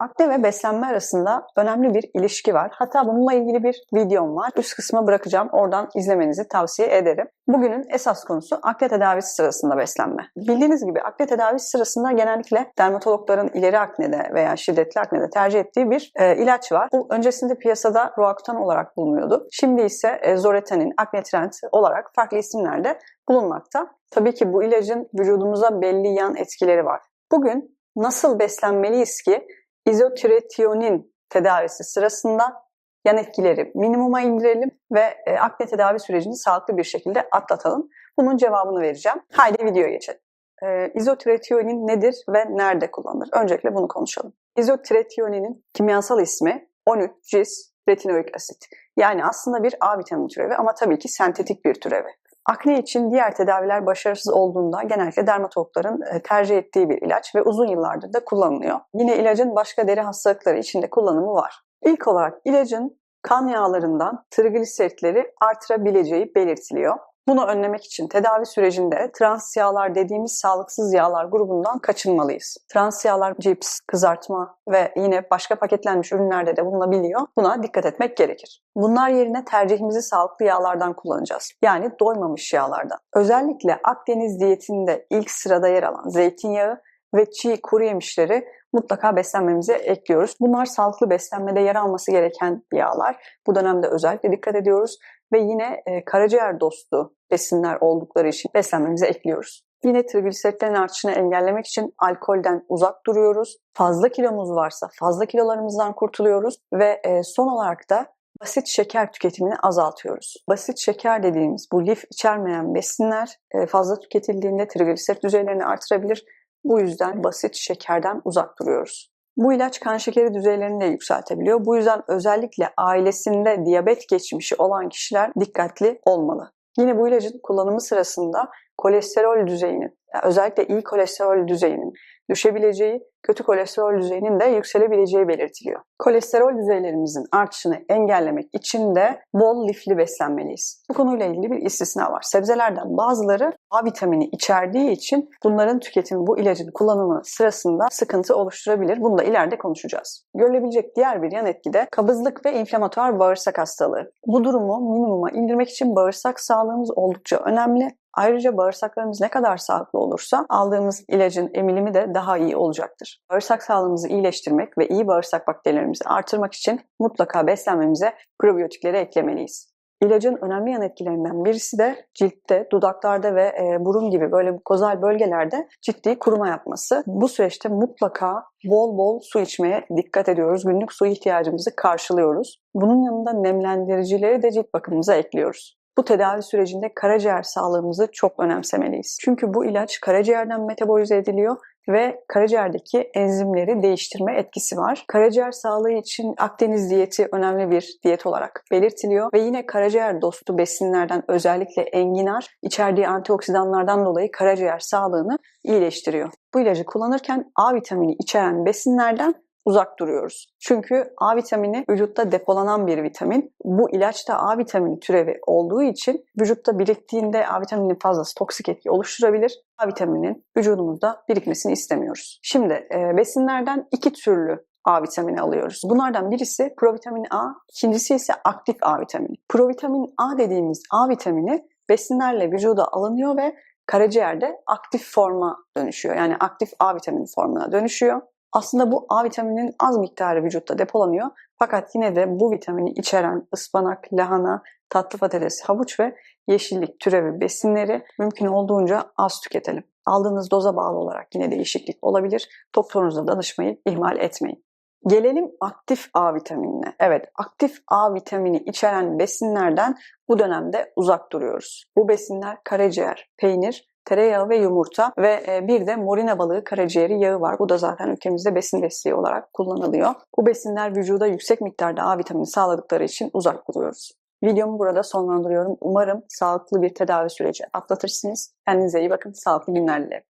Akne ve beslenme arasında önemli bir ilişki var. Hatta bununla ilgili bir videom var. Üst kısma bırakacağım. Oradan izlemenizi tavsiye ederim. Bugünün esas konusu akne tedavisi sırasında beslenme. Bildiğiniz gibi akne tedavisi sırasında genellikle dermatologların ileri aknede veya şiddetli aknede tercih ettiği bir e, ilaç var. Bu öncesinde piyasada Roacutan olarak bulunuyordu. Şimdi ise e, Zoretenin, Aknetrend olarak farklı isimlerde bulunmakta. Tabii ki bu ilacın vücudumuza belli yan etkileri var. Bugün nasıl beslenmeliyiz ki izotiretionin tedavisi sırasında yan etkileri minimuma indirelim ve e, akne tedavi sürecini sağlıklı bir şekilde atlatalım. Bunun cevabını vereceğim. Haydi videoya geçelim. E, izotiretionin nedir ve nerede kullanılır? Öncelikle bunu konuşalım. İzotiretioninin kimyasal ismi 13 cis retinoik asit. Yani aslında bir A vitamini türevi ama tabii ki sentetik bir türevi. Akne için diğer tedaviler başarısız olduğunda genellikle dermatologların e, tercih ettiği bir ilaç ve uzun yıllardır da kullanılıyor. Yine ilacın başka deri hastalıkları için de kullanımı var. İlk olarak ilacın kan yağlarından trigliseritleri artırabileceği belirtiliyor. Bunu önlemek için tedavi sürecinde trans yağlar dediğimiz sağlıksız yağlar grubundan kaçınmalıyız. Trans yağlar cips, kızartma ve yine başka paketlenmiş ürünlerde de bulunabiliyor. Buna dikkat etmek gerekir. Bunlar yerine tercihimizi sağlıklı yağlardan kullanacağız. Yani doymamış yağlardan. Özellikle Akdeniz diyetinde ilk sırada yer alan zeytinyağı ve çiğ kuru yemişleri mutlaka beslenmemize ekliyoruz. Bunlar sağlıklı beslenmede yer alması gereken yağlar. Bu dönemde özellikle dikkat ediyoruz ve yine e, karaciğer dostu besinler oldukları için beslenmemize ekliyoruz. Yine trigliseritlerin artışını engellemek için alkolden uzak duruyoruz. Fazla kilomuz varsa fazla kilolarımızdan kurtuluyoruz ve e, son olarak da basit şeker tüketimini azaltıyoruz. Basit şeker dediğimiz bu lif içermeyen besinler e, fazla tüketildiğinde trigliserit düzeylerini artırabilir. Bu yüzden basit şekerden uzak duruyoruz. Bu ilaç kan şekeri düzeylerini de yükseltebiliyor. Bu yüzden özellikle ailesinde diyabet geçmişi olan kişiler dikkatli olmalı. Yine bu ilacın kullanımı sırasında kolesterol düzeyinin, yani özellikle iyi kolesterol düzeyinin düşebileceği, kötü kolesterol düzeyinin de yükselebileceği belirtiliyor. Kolesterol düzeylerimizin artışını engellemek için de bol lifli beslenmeliyiz. Bu konuyla ilgili bir istisna var. Sebzelerden bazıları A vitamini içerdiği için bunların tüketimi bu ilacın kullanımı sırasında sıkıntı oluşturabilir. Bunu da ileride konuşacağız. Görülebilecek diğer bir yan etki de kabızlık ve inflamatuar bağırsak hastalığı. Bu durumu minimuma indirmek için bağırsak sağlığımız oldukça önemli. Ayrıca bağırsaklarımız ne kadar sağlıklı olursa aldığımız ilacın emilimi de daha iyi olacaktır. Bağırsak sağlığımızı iyileştirmek ve iyi bağırsak bakterilerimizi artırmak için mutlaka beslenmemize probiyotikleri eklemeliyiz. İlacın önemli yan etkilerinden birisi de ciltte, dudaklarda ve e, burun gibi böyle kozal bölgelerde ciddi kuruma yapması. Bu süreçte mutlaka bol bol su içmeye dikkat ediyoruz. Günlük su ihtiyacımızı karşılıyoruz. Bunun yanında nemlendiricileri de cilt bakımımıza ekliyoruz. Bu tedavi sürecinde karaciğer sağlığımızı çok önemsemeliyiz. Çünkü bu ilaç karaciğerden metabolize ediliyor ve karaciğerdeki enzimleri değiştirme etkisi var. Karaciğer sağlığı için Akdeniz diyeti önemli bir diyet olarak belirtiliyor ve yine karaciğer dostu besinlerden özellikle enginar içerdiği antioksidanlardan dolayı karaciğer sağlığını iyileştiriyor. Bu ilacı kullanırken A vitamini içeren besinlerden uzak duruyoruz. Çünkü A vitamini vücutta depolanan bir vitamin. Bu ilaçta A vitamini türevi olduğu için vücutta biriktiğinde A vitaminin fazlası toksik etki oluşturabilir. A vitaminin vücudumuzda birikmesini istemiyoruz. Şimdi e, besinlerden iki türlü A vitamini alıyoruz. Bunlardan birisi provitamin A, ikincisi ise aktif A vitamini. Provitamin A dediğimiz A vitamini besinlerle vücuda alınıyor ve karaciğerde aktif forma dönüşüyor. Yani aktif A vitamini formuna dönüşüyor. Aslında bu A vitamininin az miktarı vücutta depolanıyor. Fakat yine de bu vitamini içeren ıspanak, lahana, tatlı patates, havuç ve yeşillik türevi besinleri mümkün olduğunca az tüketelim. Aldığınız doza bağlı olarak yine değişiklik olabilir. Doktorunuza danışmayı ihmal etmeyin. Gelelim aktif A vitaminine. Evet, aktif A vitamini içeren besinlerden bu dönemde uzak duruyoruz. Bu besinler karaciğer, peynir, tereyağı ve yumurta ve e, bir de morina balığı karaciğeri yağı var. Bu da zaten ülkemizde besin desteği olarak kullanılıyor. Bu besinler vücuda yüksek miktarda A vitamini sağladıkları için uzak duruyoruz. Videomu burada sonlandırıyorum. Umarım sağlıklı bir tedavi süreci atlatırsınız. Kendinize iyi bakın. Sağlıklı günler dilerim.